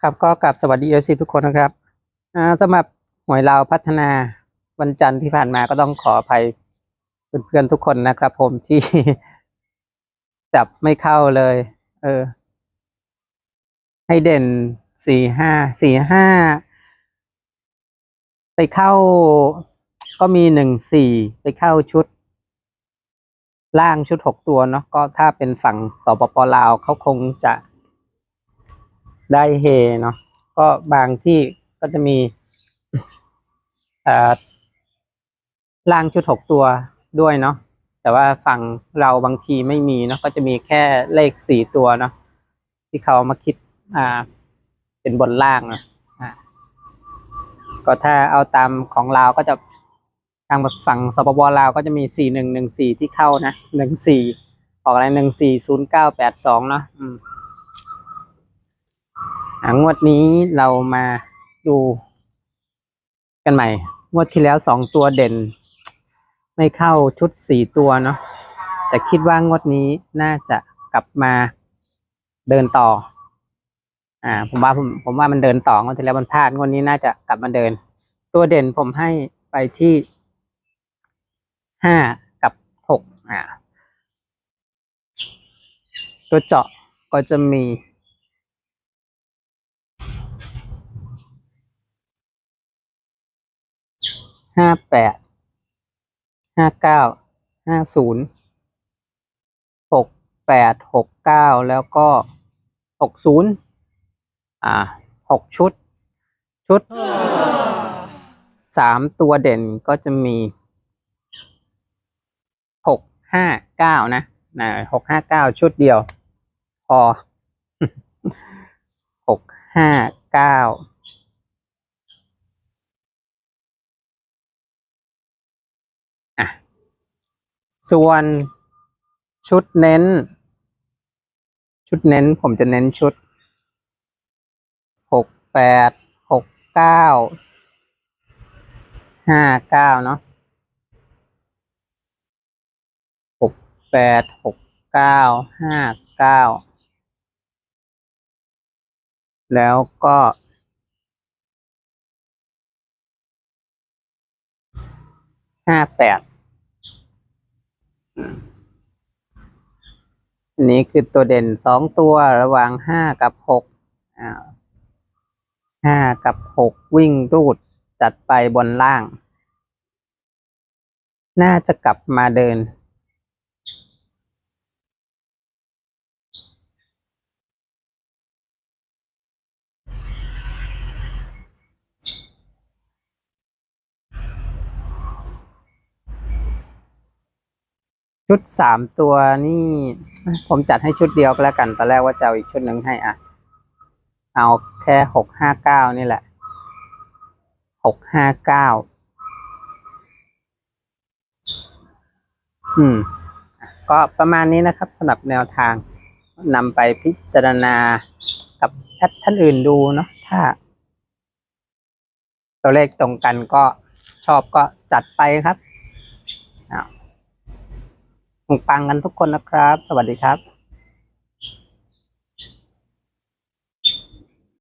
ครับก็กลับสวัสดีเอซีทุกคนนะครับอ่าสำหรับหวยเราพัฒนาวันจันทร์ที่ผ่านมาก็ต้องขออภัยเพื่อนๆทุกคนนะครับ ผมที่จับไม่เข้าเลย เออ ให้เด่นสี่ห้าสี่ห้าไปเข้าก็มีหนึ่งสี่ไปเข้าชุด ล่างชุดหกตัวเนาะก็ถ้าเป็นฝั่งสปปลาวเขาคงจะ ได้เฮเนาะก็บางที่ก็จะมีเอ่อล่างชุดหกตัวด้วยเนาะแต่ว่าฝั่งเราบางทีไม่มีเนาะก็จะมีแค่เลขสี่ตัวเนาะที่เขามาคิดอ่า เป็นบนล่างเนาะก็ถ้าเอาตามของเราวก็จะทางฝั่งสปปลาวก็จะมีสี่หนึ่งหนึ่งสี่ที่เข้านะหนึ่งสี่ออกอะไรหนึ่งสี่ศูนย์เก้าแปดสองเนาะ งวดนี้เรามาดู กันใหม่ งวดที่แล้วสองตัวเด่น ไม่เข้าชุดสี่ตัวเนาะแต่คิดว่างวดนี้น่าจะกลับมาเดินต่อ อ่า ผมว่าผมผมว่ามันเดินต่องวดที่แล้วมันพลาดงวดนี้น่าจะกลับมาเดิน ตัวเด่นผมให้ไปที่ห้ากับหกอ่า ตัวเจาะก็จะมี ห้าแปดห้าเก้าห้าศูนย์หกแปดหกเก้าแล้วก็หกศูนย์อ่าหกชุด ชุดสามตัวเด่นก็จะมีหกห้าเก้านะนะหกห้าเก้าชุดเดียว พอหกห้าเก้า อะ ส่วนชุดเน้น ชุดเน้นผมจะเน้นชุดหกแปดหกเก้าห้าเก้าเนาะหกแปดหกเก้าห้าเก้าแล้วก็ห้าแปด อันนี้คือตัวเด่นสองตัวระหว่างห้ากับหกอ่าห้ากับหกวิ่งรูดจัดไปบนล่าง น่าจะกลับมาเดิน ชุดสามตัวนี่ผมจัดให้ชุดเดียวก็แล้วกันตอนแรกว่าจะเอาอีกชุดหนึ่งให้อะ เอาแค่หกห้าเก้านี่แหละหกห้าเก้าอืม ก็ประมาณนี้นะครับสำหรับแนวทางนำไปพิจารณากับแอดท่านอื่นดูเนาะถ้า ตัวเลขตรงกันก็ชอบก็จัดไปครับ ปังกันทุกคนนะครับ สวัสดีครับ